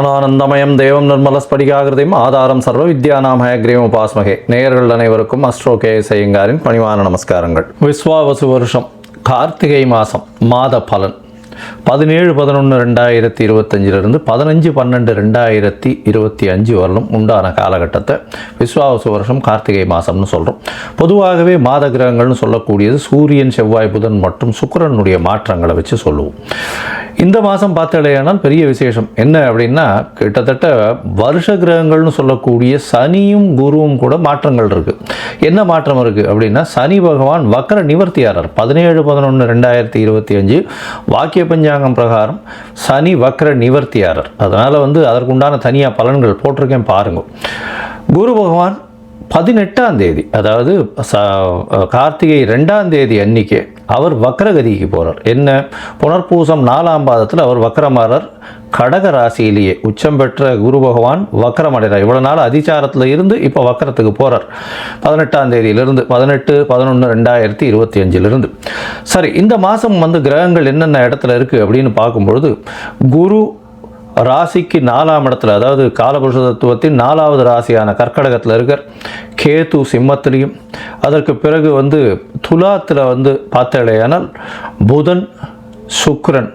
ஞானானந்தமயம் தேவம் நிர்மலஸ்படிகாகிருதியும் ஆதாரம் சர்வ வித்யானாமய கிரீவம் உபாஸ்மகே. நேயர்கள் அனைவருக்கும் அஸ்ட்ரோ கே ஐயங்காரின் பணிவான நமஸ்காரங்கள். விஸ்வாவசு வருஷம் கார்த்திகை மாதம் மாத பலன். பதினேழு பதினொன்று ரெண்டாயிரத்தி இருபத்தஞ்சிலிருந்து பதினஞ்சு பன்னெண்டு ரெண்டாயிரத்தி இருபத்தி அஞ்சு வரலும் உண்டான காலகட்டத்தை விஸ்வாவசு வருஷம் கார்த்திகை மாதம்னு சொல்கிறோம் பொதுவாகவே மாத கிரகங்கள்னு சொல்லக்கூடியது சூரியன் செவ்வாய் புதன் மற்றும் சுக்கிரனுடைய மாற்றங்களை வச்சு சொல்லுவோம். இந்த மாதம் பார்த்தடையானால் பெரிய விசேஷம். என்ன அப்படின்னா கிட்டத்தட்ட வருஷ கிரகங்கள்னு சொல்லக்கூடிய சனியும் குருவும் கூட மாற்றங்கள் இருக்குது என்ன மாற்றம் இருக்குது அப்படின்னா சனி பகவான் வக்கர நிவர்த்தியாரர். பதினேழு பதினொன்று ரெண்டாயிரத்தி இருபத்தி அஞ்சு வாக்கிய பஞ்சாங்கம் பிரகாரம் சனி வக்கர நிவர்த்தியாரர். அதனால் வந்து அதற்குண்டான தனியாக பலன்கள் போட்டிருக்கேன் பாருங்க. குரு பகவான் பதினெட்டாம் தேதி அதாவது ச கார்த்திகை ரெண்டாம் தேதி அன்னைக்கு அவர் வக்ரகதிக்கு போகிறார் என்ன? புனர்பூசம் நாலாம் பாதத்தில் அவர் வக்ரமாறர் கடக ராசியிலேயே உச்சம் பெற்ற குரு பகவான் வக்ரம் அடைகிறார். இவ்வளோ நாள் அதிச்சாரத்தில் இருந்து இப்போ வக்கரத்துக்கு போகிறார் பதினெட்டாம் தேதியிலிருந்து பதினெட்டு பதினொன்று ரெண்டாயிரத்தி இருபத்தி அஞ்சிலிருந்து சரி இந்த மாதம் வந்து கிரகங்கள் என்னென்ன இடத்துல இருக்குது அப்படின்னு பார்க்கும்பொழுது குரு ராசிக்கு நாலாம் இடத்துல அதாவது காலபுருஷ தத்துவத்தின் நாலாவது ராசியான கர்க்கடகத்தில் இருக்கார். கேது சிம்மத்திலையும் அதற்கு பிறகு வந்து துலாத்தில் வந்து பார்த்தாலேயானால் புதன் சுக்ரன்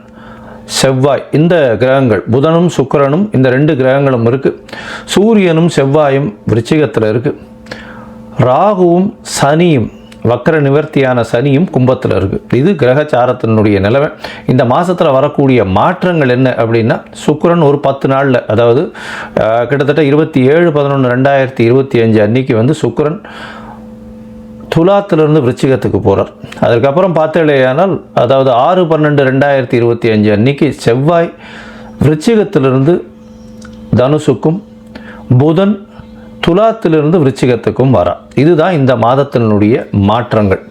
செவ்வாய் இந்த கிரகங்கள் புதனும் சுக்கரனும் இந்த ரெண்டு கிரகங்களும் இருக்குது சூரியனும் செவ்வாயும் விருச்சிகத்தில் இருக்குது ராகுவும் சனியும் வக்கர நிவர்த்தியான சனியும் கும்பத்தில் இருக்குது இது கிரகச்சாரத்தினுடைய நிலவை இந்த மாதத்தில் வரக்கூடிய மாற்றங்கள் என்ன அப்படின்னா சுக்கரன் ஒரு பத்து நாளில் அதாவது கிட்டத்தட்ட இருபத்தி ஏழு பதினொன்று ரெண்டாயிரத்தி இருபத்தி அஞ்சு அன்னைக்கு வந்து சுக்கரன் துலாத்திலிருந்து விருச்சிகத்துக்கு போகிறார் அதுக்கப்புறம் பார்த்தேலையானால் அதாவது ஆறு பன்னெண்டு ரெண்டாயிரத்தி இருபத்தி அஞ்சு அன்னைக்கு செவ்வாய் விருச்சிகத்திலிருந்து தனுசுக்கும் புதன் துலாத்திலிருந்து விருச்சிகத்துக்கும் வரா. இதுதான் இந்த மாதத்தினுடைய மாற்றங்கள்.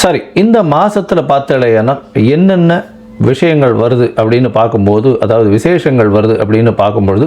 சரி இந்த மாதத்தில் பார்த்தேலையானா என்னென்ன விஷயங்கள் வருது அப்படின்னு பார்க்கும்போது அதாவது விசேஷங்கள் வருது அப்படின்னு பார்க்கும்பொழுது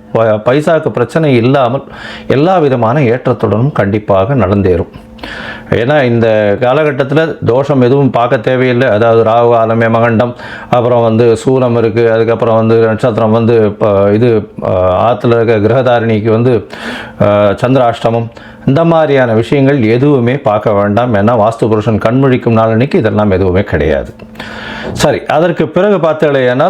பைசாவுக்கு பைசாக்கு பிரச்சனை இல்லாமல் எல்லா விதமான ஏற்றத்துடனும் கண்டிப்பாக நடந்தேறும். ஏன்னா இந்த காலகட்டத்தில் தோஷம் எதுவும் பார்க்க தேவையில்லை. அதாவது ராகு ஆலமே மகண்டம் அப்புறம் வந்து சூலம் இருக்குது அதுக்கப்புறம் வந்து நட்சத்திரம் வந்து இப்போ இது ஆற்றுல இருக்க கிரகதாரிணிக்கு வந்து சந்திராஷ்டமம். இந்த மாதிரியான விஷயங்கள் எதுவுமே பார்க்க வேண்டாம். ஏன்னா வாஸ்து புருஷன் கண்முழிக்கும் நாளன்னைக்கு இதெல்லாம் எதுவுமே கிடையாது. சரி அதற்கு பிறகு பார்த்தீங்கன்னா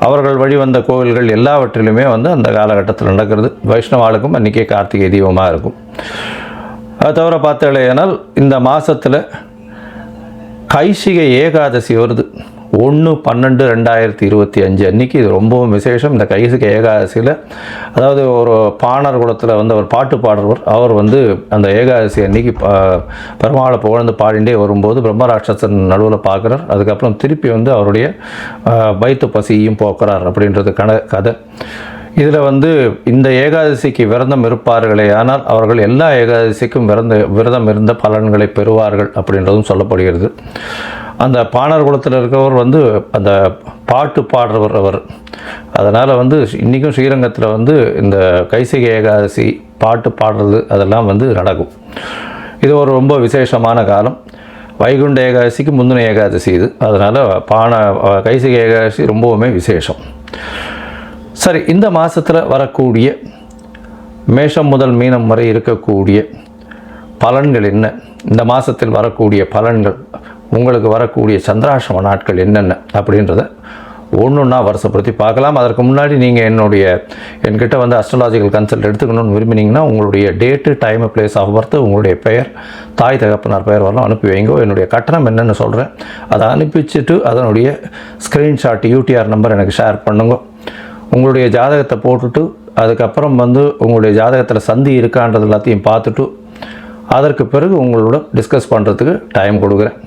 அவர்கள் வழிவந்த கோவில்கள் எல்லாவற்றிலுமே வந்து அந்த காலகட்டத்தில் நடக்கிறது. வைஷ்ணவாளுக்கும் அன்றைக்கே கார்த்திகை தீபமாக இருக்கும். அது தவிர பார்த்தாலேயானால் இந்த மாதத்தில் கைசிகை ஏகாதசி வருது. ஒன்று பன்னெண்டு ரெண்டாயிரத்தி இருபத்தி அஞ்சு அன்னைக்கு இது ரொம்பவும் விசேஷம். இந்த கைசிகை ஏகாதசியில் அதாவது ஒரு பாணர் குலத்தில் வந்து அவர் பாட்டு பாடுறவர். அவர் வந்து அந்த ஏகாதசி அன்னைக்கு பெருமாளை புகழ்ந்து பாடிண்டே வரும்போது பிரம்மராட்சசன் நடுவில் பார்க்குறார் அதுக்கப்புறம் திருப்பி வந்து அவருடைய வயிற்று பசியையும் போக்குறார் அப்படின்றது கண கதை. இதில் வந்து இந்த ஏகாதசிக்கு விரதம் இருப்பார்களே ஆனால் அவர்கள் எல்லா ஏகாதசிக்கும் விரத விரதம் இருந்த பலன்களை பெறுவார்கள் அப்படின்றதும் சொல்லப்படுகிறது. அந்த பாணர் குலத்தில் இருக்கவர் வந்து அந்த பாட்டு பாடுறவர் அவர். அதனால் வந்து இன்றைக்கும் ஸ்ரீரங்கத்தில் வந்து இந்த கைசிகை ஏகாதசி பாட்டு பாடுறது அதெல்லாம் வந்து நடக்கும். இது ஒரு ரொம்ப விசேஷமான காலம். வைகுண்ட ஏகாதசிக்கு முந்தின ஏகாதசி இது. அதனால் பான கைசிகை ஏகாதசி ரொம்பவுமே விசேஷம். சரி இந்த மாதத்தில் வரக்கூடிய மேஷம் முதல் மீனம் வரை இருக்கக்கூடிய பலன்கள் என்ன? இந்த மாதத்தில் வரக்கூடிய பலன்கள் உங்களுக்கு வரக்கூடிய சந்திராசிரம நாட்கள் என்னென்ன அப்படின்றத ஒன்று ஒன்றா வருஷப்படுத்தி பார்க்கலாம். அதற்கு முன்னாடி நீங்கள் என்னுடைய என்கிட்ட வந்து அஸ்ட்ராலாஜிக்கல் கன்சல்ட் எடுத்துக்கணும்னு விரும்பினீங்கன்னா உங்களுடைய date time place of birth உங்களுடைய பெயர் தாய் தகப்பனார் பெயர் வரலாம் அனுப்பி வைங்கோ. என்னுடைய கட்டணம் என்னென்னு சொல்கிறேன் அதை அனுப்பிச்சிட்டு அதனுடைய ஸ்க்ரீன்ஷாட் யூடிஆர் நம்பர் எனக்கு ஷேர் பண்ணுங்க. உங்களுடைய ஜாதகத்தை போட்டுட்டு அதுக்கப்புறம் வந்து உங்களுடைய ஜாதகத்தில் சந்தி இருக்கான்றது எல்லாத்தையும் பார்த்துட்டு அதற்கு பிறகு உங்களோட டிஸ்கஸ் பண்ணுறதுக்கு டைம் கொடுக்குறேன்.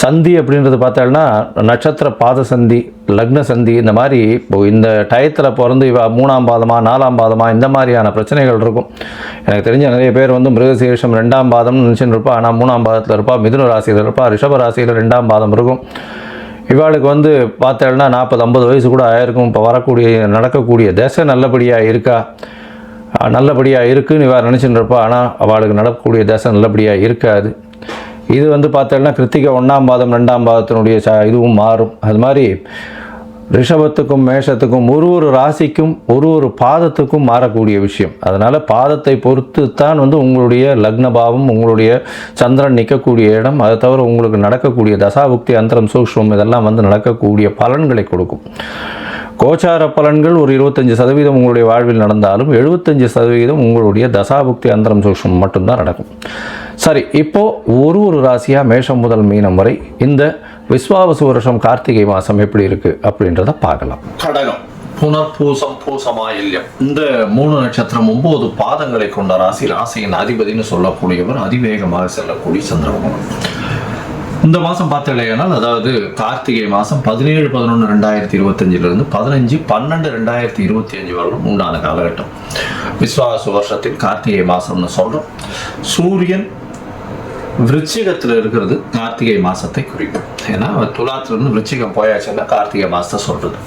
சந்தி அப்படின்றது பார்த்தோம்னா நட்சத்திர பாத சந்தி லக்ன சந்தி இந்த மாதிரி இப்போ இந்த டயத்தில் பிறந்து இவ மூணாம் பாதமாக நாலாம் பாதமாக இந்த மாதிரியான பிரச்சனைகள் இருக்கும். எனக்கு தெரிஞ்ச நிறைய பேர் வந்து மிருகசீரிஷம் ரெண்டாம் பாதம்னு நினச்சின்னு இருப்பா. ஆனால் மூணாம் பாதத்தில் இருப்பா. மிதுன ராசியில் இருப்பா. ரிஷப ராசியில் ரெண்டாம் பாதம் இருக்கும். இவாளுக்கு வந்து பார்த்தேன்னா நாற்பது ஐம்பது வயசு கூட ஆயிருக்கும். இப்போ வரக்கூடிய நடக்கக்கூடிய தசை நல்லபடியாக இருக்கா? நல்லபடியாக இருக்குன்னு இவா நினச்சின்னு இருப்பா. ஆனால் அவளுக்கு நடக்கக்கூடிய தசை நல்லபடியாக இருக்காது. இது வந்து பார்த்தேன்னா கிருத்திகை ஒன்றாம் பாதம் ரெண்டாம் பாதத்தினுடைய ச இதுவும் மாறும். அது மாதிரி ரிஷபத்துக்கும் மேஷத்துக்கும் ஒரு ஒரு ராசிக்கும் ஒரு ஒரு பாதத்துக்கும் மாறக்கூடிய விஷயம். அதனால் பாதத்தை பொறுத்து தான் வந்து உங்களுடைய லக்ன பாவம் உங்களுடைய சந்திரன் நிற்கக்கூடிய இடம் அதை தவிர உங்களுக்கு நடக்கக்கூடிய தசாபுக்தி அந்தரம் சூக்ஷ்மம் இதெல்லாம் வந்து நடக்கக்கூடிய பலன்களை கொடுக்கும். கோச்சார பலன்கள் ஒரு இருபத்தஞ்சி சதவீதம் உங்களுடைய வாழ்வில் நடந்தாலும் எழுபத்தஞ்சு சதவீதம் உங்களுடைய தசாபுக்தி அந்தரம் சூக்ஷ்மம் மட்டும்தான் நடக்கும். சரி இப்போது ஒரு ஒரு ராசியாக மேஷம் முதல் மீனம் வரை இந்த விஸ்வாவசு வருஷம் கார்த்திகை மாதம் எப்படி இருக்குது அப்படின்றத பார்க்கலாம். கடகம். புனர்பூசம் பூசமாயில்யம். இந்த மூணு நட்சத்திரம் ஒன்பது பாதங்களை கொண்ட ராசி ராசியின் அதிபதினு சொல்லக்கூடியவர் அதிவேகமாக செல்லக்கூடிய சந்திரபகவான் இந்த மாதம் பார்த்தீங்கன்னா அதாவது கார்த்திகை மாதம் பதினேழு பதினொன்று ரெண்டாயிரத்தி இருபத்தஞ்சிலிருந்து பதினஞ்சு பன்னெண்டு ரெண்டாயிரத்தி இருபத்தி அஞ்சு வரலும் உண்டான காலகட்டம். விஸ்வாச வருஷத்தின் கார்த்திகை மாதம்னு சொல்கிறோம் சூரியன் விருச்சிகத்தில் இருக்கிறது கார்த்திகை மாதத்தை குறிக்கும். ஏன்னா துலாத்திலிருந்து விருச்சிகம் போயாச்சுன்னா கார்த்திகை மாதத்தை சொல்கிறது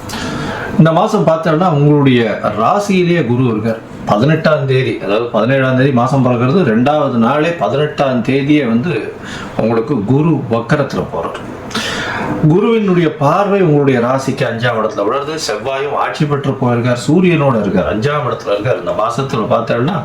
இந்த மாதம் பார்த்தோம்னா உங்களுடைய ராசியிலேயே குரு இருக்கார். பதினெட்டாம் தேதி அதாவது பதினேழாம் தேதி மாதம் பிறக்கிறது. ரெண்டாவது நாளே பதினெட்டாம் தேதியே வந்து உங்களுக்கு குரு வக்கரத்தில் போகிறது குருவினுடைய பார்வை உங்களுடைய ராசிக்கு அஞ்சாம் இடத்துல விழுறது செவ்வாயும் ஆட்சி பெற்று போயிருக்கார். சூரியனோட இருக்கார். அஞ்சாம் இடத்துல இருக்கார். இந்த மாசத்துல பார்த்தோம்னா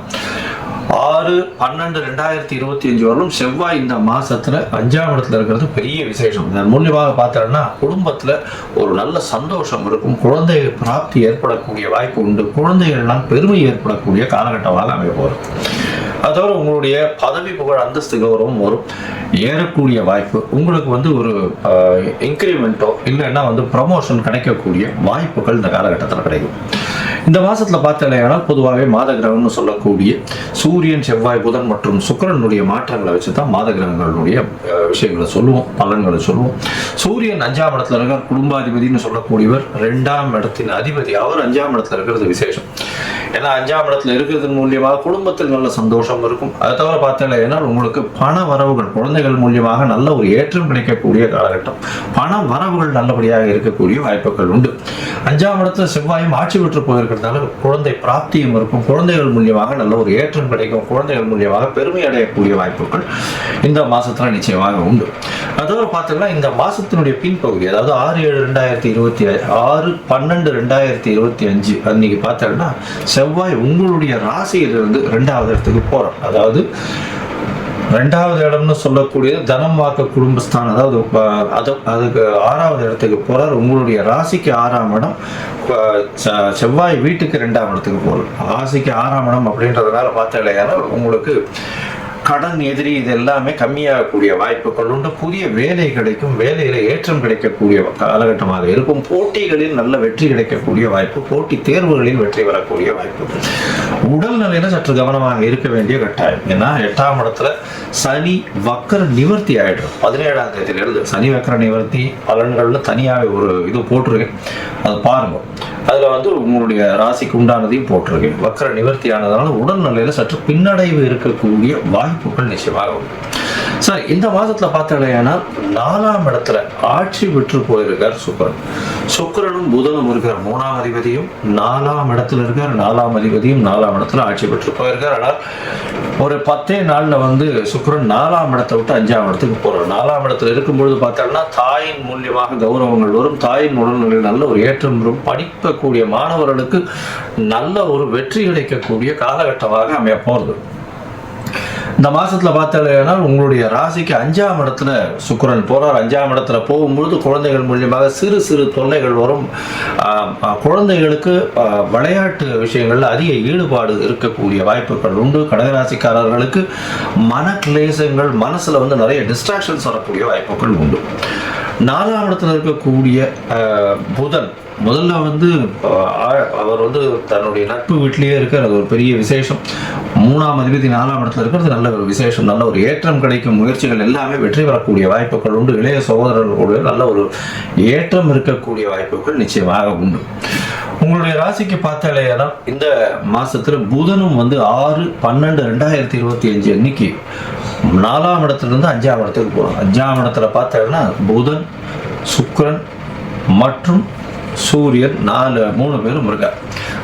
ஆறு பன்னெண்டு ரெண்டாயிரத்தி இருபத்தி அஞ்சு வரலும் செவ்வாய் இந்த மாசத்துல அஞ்சாம் இடத்துல இருக்கிறது பெரிய விசேஷம். இதன் மூலியமாக பார்த்தோம்னா குடும்பத்துல ஒரு நல்ல சந்தோஷம் இருக்கும். குழந்தை பிராப்தி ஏற்படக்கூடிய வாய்ப்பு உண்டு. குழந்தைகள்லாம் பெருமை ஏற்படக்கூடிய காலகட்டமாக அமைய போகிறது அது உங்களுடைய பதவி புகழ் அந்தஸ்து கௌரவம் வரும். ஏறக்கூடிய வாய்ப்பு உங்களுக்கு வந்து ஒரு இன்க்ரிமெண்ட்டோ இல்லைன்னா வந்து ப்ரமோஷன் கிடைக்கக்கூடிய வாய்ப்புகள் இந்த காலகட்டத்தில் கிடைக்கும். இந்த மாசத்துல பார்த்தீங்கன்னா பொதுவாகவே மாத கிரகம்னு சொல்லக்கூடிய சூரியன் செவ்வாய் புதன் மற்றும் சுக்கிரனுடைய மாற்றங்களை வச்சு தான் மாத கிரகங்களுடைய விஷயங்களை சொல்லுவோம் பலன்களை சொல்லுவோம். சூரியன் அஞ்சாம் இடத்துல இருக்கிற குடும்பாதிபதினு சொல்லக்கூடியவர் ரெண்டாம் இடத்தின் அதிபதி. அவர் அஞ்சாம் இடத்துல இருக்கிறது விசேஷம். ஏன்னா அஞ்சாம் இடத்துல இருக்கிறது மூலியமாக குடும்பத்தில் நல்ல சந்தோஷம் இருக்கும். அதை தவிர பார்த்தீங்கன்னா உங்களுக்கு பண வரவுகள் குழந்தைகள் மூலியமாக நல்ல ஒரு ஏற்றம் கிடைக்கக்கூடிய காலகட்டம். பண வரவுகள் நல்லபடியாக இருக்கக்கூடிய வாய்ப்புகள் உண்டு. அஞ்சாம் இடத்துல செவ்வாயும் ஆட்சி பெற்று போயிருக்கிறதால குழந்தை பிராப்தியும் இருக்கும். குழந்தைகள் மூலியமாக நல்ல ஒரு ஏற்றம் கிடைக்கும். குழந்தைகள் மூலியமாக பெருமை அடையக்கூடிய வாய்ப்புகள் இந்த மாசத்துல நிச்சயமாக உண்டு. அதோட பார்த்தீங்கன்னா இந்த மாசத்தினுடைய பின்பகுதி அதாவது ஆறு ஏழு ரெண்டாயிரத்தி இருபத்தி ஆறு பன்னெண்டு ரெண்டாயிரத்தி இருபத்தி அஞ்சு அன்னைக்கு பார்த்தோம்னா செவ்வாய் உங்களுடைய ராசியிலிருந்து ரெண்டாவது இடத்துக்கு போறோம். அதாவது ரெண்டாவது இடம்னு சொல்லக்கூடியது தனம் வாக்க குடும்பஸ்தான் அதாவது அது அதுக்கு ஆறாவது இடத்துக்கு போறார். உங்களுடைய ராசிக்கு ஆறாம் இடம் செவ்வாய் வீட்டுக்கு ரெண்டாம் இடத்துக்கு போகிறார் ராசிக்கு ஆறாம் இடம் அப்படின்றதுனால பார்த்தாலேயானால் உங்களுக்கு கடன் எதிரி இது எல்லாமே கம்மியாகக்கூடிய வாய்ப்புகள் உண்டு. புதிய வேலை கிடைக்கும் வேலையில ஏற்றம் கிடைக்கக்கூடிய காலகட்டமாக இருக்கும். போட்டிகளில் நல்ல வெற்றி கிடைக்கக்கூடிய வாய்ப்பு போட்டி தேர்வுகளில் வெற்றி வரக்கூடிய வாய்ப்பு. உடல் நிலையில சற்று கவனமாக இருக்க வேண்டிய கட்டாயம். ஏன்னா எட்டாம் இடத்துல சனி வக்கர நிவர்த்தி ஆயிடும். பதினேழாம் தேதியிலிருந்து சனி வக்கர நிவர்த்தி பலன்கள்னு தனியாக ஒரு இது போட்டிருக்கேன். அது பாருங்க. அதுல வந்து உங்களுடைய ராசிக்கு உண்டானதையும் போட்டிருக்கேன். வக்கர நிவர்த்தி ஆனதுனால உடல்நிலையில சற்று பின்னடைவு இருக்கக்கூடிய வாய்ப்புகள் நிச்சயமாக உண்டு. சார் இந்த மாதத்துல பார்த்தீங்கன்னா நாலாம் இடத்துல ஆட்சி பெற்று போயிருக்கார் சுக்கரன். சுக்கரனும் புதனும் இருக்கார் மூணாம் அதிபதியும் நாலாம் இடத்துல இருக்கார். நாலாம் அதிபதியும் நாலாம் இடத்துல ஆட்சி பெற்று போயிருக்கார். ஆனால் ஒரு பத்தே நாள்ல வந்து சுக்கரன் நாலாம் இடத்தை விட்டு அஞ்சாம் இடத்துக்கு போறார். நாலாம் இடத்துல இருக்கும்பொழுது பார்த்தோம்னா தாயின் மூலியமாக கௌரவங்கள் வரும். தாயின் உடல்நிலையில் நல்ல ஒரு ஏற்றம் வரும். படிக்கக்கூடிய மாணவர்களுக்கு நல்ல ஒரு வெற்றி கிடைக்கக்கூடிய காலகட்டமாக அமைய போறது. இந்த மாசத்துல பார்த்தாலேனா உங்களுடைய ராசிக்கு அஞ்சாம் இடத்துல சுக்கரன் போறார். அஞ்சாம் இடத்துல போகும்பொழுது குழந்தைகள் மூலியமாக சிறு சிறு தொல்லைகள் வரும். குழந்தைகளுக்கு விளையாட்டு விஷயங்கள்ல அதிக ஈடுபாடு இருக்கக்கூடிய வாய்ப்புகள் உண்டு. கடகராசிக்காரர்களுக்கு மன கிளேசங்கள் மனசுல வந்து நிறைய டிஸ்ட்ராக்ஷன்ஸ் வரக்கூடிய வாய்ப்புகள் உண்டு. நாலாம் இடத்துல இருக்கக்கூடிய புதன். முதல்ல வந்து அவர் வந்து தன்னுடைய நட்பு வீட்டிலேயே இருக்கார். அது ஒரு பெரிய விசேஷம். மூணாம் அதிபதி நாலாம் இடத்துல இருக்கிறது நல்ல ஒரு விசேஷம். நல்ல ஒரு ஏற்றம் கிடைக்கும் முயற்சிகள் எல்லாமே வெற்றி பெறக்கூடிய வாய்ப்புகள் உண்டு. இளைய சகோதரர்களுடைய நல்ல ஒரு ஏற்றம் இருக்கக்கூடிய வாய்ப்புகள் நிச்சயமாக உண்டு. உங்களுடைய ராசிக்கு பார்த்தாலேனா இந்த மாசத்துல புதனும் வந்து ஆறு பன்னெண்டு ரெண்டாயிரத்தி இருபத்தி அஞ்சு அன்னைக்கு நாலாம் இடத்துலேருந்து அஞ்சாம் இடத்துக்கு போகிறோம் அஞ்சாம் இடத்துல பார்த்தோம்னா புதன் சுக்கரன் மற்றும் சூரியன் நாலு மூணு பேரும் இருக்கார்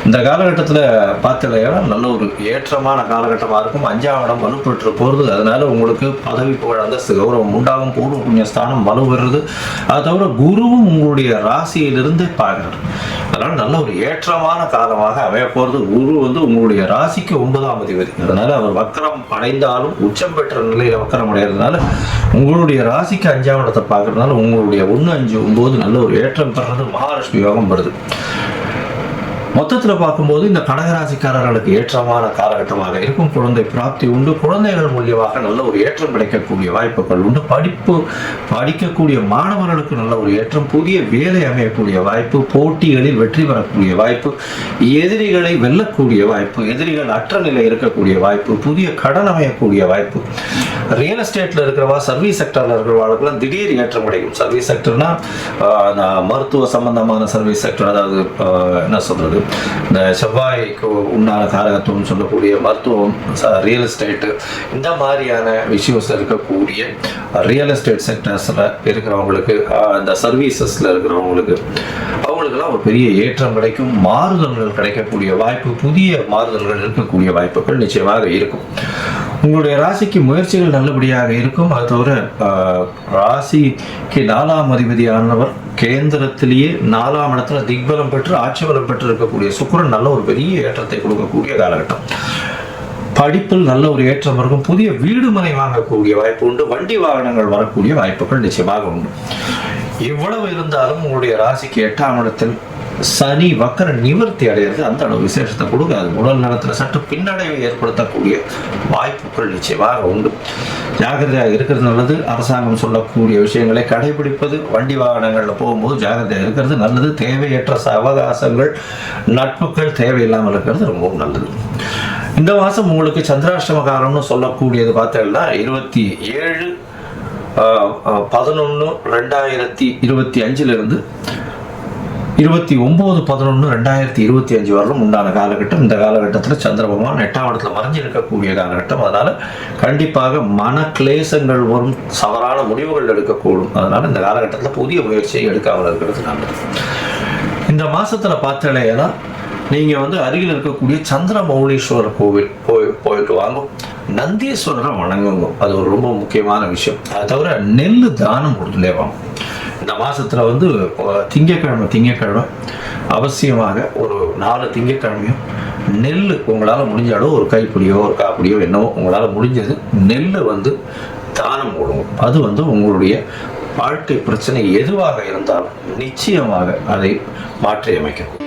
இந்த காலகட்டத்தில் பார்த்தீங்கன்னா நல்ல ஒரு ஏற்றமான காலகட்டமாக இருக்கும். அஞ்சாம் இடம் வலுப்பெற்று போகிறது அதனால உங்களுக்கு பதவி புகழ் அந்தஸ்து கௌரவம் உண்டாகும். பூர்வ புண்ணிய ஸ்தானம் வலுப்பெறுது. அது தவிர குருவும் உங்களுடைய ராசியிலிருந்து பார்க்குறாரு காலம் நல்ல ஒரு ஏற்றமான காலமாக அமைய போகிறது குரு வந்து உங்களுடைய ராசிக்கு ஒன்பதாம் அதிபதி. அதனால அவர் வக்கரம் அடைந்தாலும் உச்சம் பெற்ற நிலையில வக்கரம் அடைகிறதுனால உங்களுடைய ராசிக்கு அஞ்சாம் இடத்தை பார்க்கறதுனால உங்களுடைய ஒன்று அஞ்சு ஒன்பது நல்ல ஒரு ஏற்றம் பெறது மகாலட்சுமி யோகம் வருது மொத்தத்தில் பார்க்கும்போது இந்த கடகராசிக்காரர்களுக்கு ஏற்றமான காலகட்டமாக இருக்கும். குழந்தை பிராப்தி உண்டு. குழந்தைகள் மூலியமாக நல்ல ஒரு ஏற்றம் கிடைக்கக்கூடிய வாய்ப்புகள் உண்டு. படிப்பு படிக்கக்கூடிய மாணவர்களுக்கு நல்ல ஒரு ஏற்றம் புதிய வேலை அமையக்கூடிய வாய்ப்பு போட்டிகளில் வெற்றி பெறக்கூடிய வாய்ப்பு எதிரிகளை வெல்லக்கூடிய வாய்ப்பு எதிரிகள் அற்ற நிலை இருக்கக்கூடிய வாய்ப்பு புதிய கடன் அமையக்கூடிய வாய்ப்பு ரியல் எஸ்டேட்ல இருக்கிறவா சர்வீஸ் செக்டர்ல இருக்கிறவர்களுக்குலாம் திடீர் ஏற்றம் கிடைக்கும். சர்வீஸ் செக்டர்னா மருத்துவ சம்பந்தமான சர்வீஸ் செக்டர் அதாவது என்ன சொல்றது? இந்த செவ்வாய்க்கு உண்டான காரகத்துவம் சொல்லக்கூடிய மருத்துவம் ரியல் எஸ்டேட்டு இந்த மாதிரியான விஷயம்ஸ் இருக்கக்கூடிய ரியல் எஸ்டேட் செக்டர்ஸில் இருக்கிறவங்களுக்கு இந்த சர்வீசஸில் இருக்கிறவங்களுக்கு அவங்களுக்கெல்லாம் ஒரு பெரிய ஏற்றம் கிடைக்கும். மாறுதல்கள் கிடைக்கக்கூடிய வாய்ப்பு புதிய மாறுதல்கள் இருக்கக்கூடிய வாய்ப்புகள் நிச்சயமாக இருக்கும். உங்களுடைய ராசிக்கு முயற்சிகள் நல்லபடியாக இருக்கும். அது தவிர ராசிக்கு நாலாம் அதிபதியானவர் கேந்திரத்திலேயே நாலாம் இடத்துல திக்பலம் பெற்று ஆட்சி பலம் பெற்று இருக்கக்கூடிய சுக்கிரன் நல்ல ஒரு பெரிய ஏற்றத்தை கொடுக்கக்கூடிய காலகட்டம். படிப்பில் நல்ல ஒரு ஏற்றம் இருக்கும். புதிய வீடு மனை வாங்கக்கூடிய வாய்ப்பு உண்டு. வண்டி வாகனங்கள் வரக்கூடிய வாய்ப்புகள் நிச்சயமாக உண்டு. எவ்வளவு இருந்தாலும் உங்களுடைய ராசிக்கு எட்டாம் இடத்தில் சனி வக்கர நிவர்த்தி அடைகிறது அந்த அளவு விசேஷத்தை கொடுக்காது. உடல் நலத்தில் சற்று பின்னடைவை ஏற்படுத்தக்கூடிய வாய்ப்புகள் நிச்சயமாக உண்டு. ஜாகிரதையாக இருக்கிறது நல்லது. அரசாங்கம் சொல்லக்கூடிய விஷயங்களை கடைபிடிப்பது வண்டி வாகனங்களில் போகும்போது ஜாகிரதையாக இருக்கிறது நல்லது. தேவையற்ற அவகாசங்கள் நட்புகள் தேவையில்லாமல் இருக்கிறது ரொம்பவும் நல்லது. இந்த மாதம் உங்களுக்கு சந்திராஷ்டம காலம்னு சொல்லக்கூடியது பார்த்தீங்கன்னா இருபத்தி ஏழு பதினொன்று ரெண்டாயிரத்தி இருபத்தி அஞ்சிலிருந்து இருபத்தி ஒம்பது பதினொன்று ரெண்டாயிரத்தி இருபத்தி அஞ்சு வரலும் உண்டான காலகட்டம். இந்த காலகட்டத்தில் சந்திர பகவான் எட்டாம் இடத்துல மறைஞ்சு இருக்கக்கூடிய காலகட்டம். அதனால் கண்டிப்பாக மன கிளேசங்கள் வரும் சவறான முடிவுகள் எடுக்கக்கூடும். அதனால் இந்த காலகட்டத்தில் புதிய முயற்சியை எடுக்காமல் இருக்கிறது நல்லது. இந்த மாதத்தில் பார்த்தீங்கன்னா நீங்கள் வந்து அருகில் இருக்கக்கூடிய சந்திர மௌனீஸ்வரர் கோவில் போய் போயிட்டு வாங்க. நந்தீஸ்வரரை வணங்குங்க. அது ஒரு ரொம்ப முக்கியமான விஷயம். அதை தவிர நெல் தானம் கொடுத்துட்டே வாங்க. இந்த மாதத்தில் வந்து திங்கக்கிழமை திங்கக்கிழமை அவசியமாக ஒரு நாலு திங்கக்கிழமையும் நெல் உங்களால் முடிஞ்ச அளவு ஒரு கைப்பிடியோ ஒரு காப்பிடியோ என்னவோ உங்களால் முடிஞ்சது நெல் வந்து தானம் கொடுங்க அது வந்து உங்களுடைய வாழ்க்கை பிரச்சனை எதுவாக இருந்தாலும் நிச்சயமாக அதை மாற்றி அமைக்கும்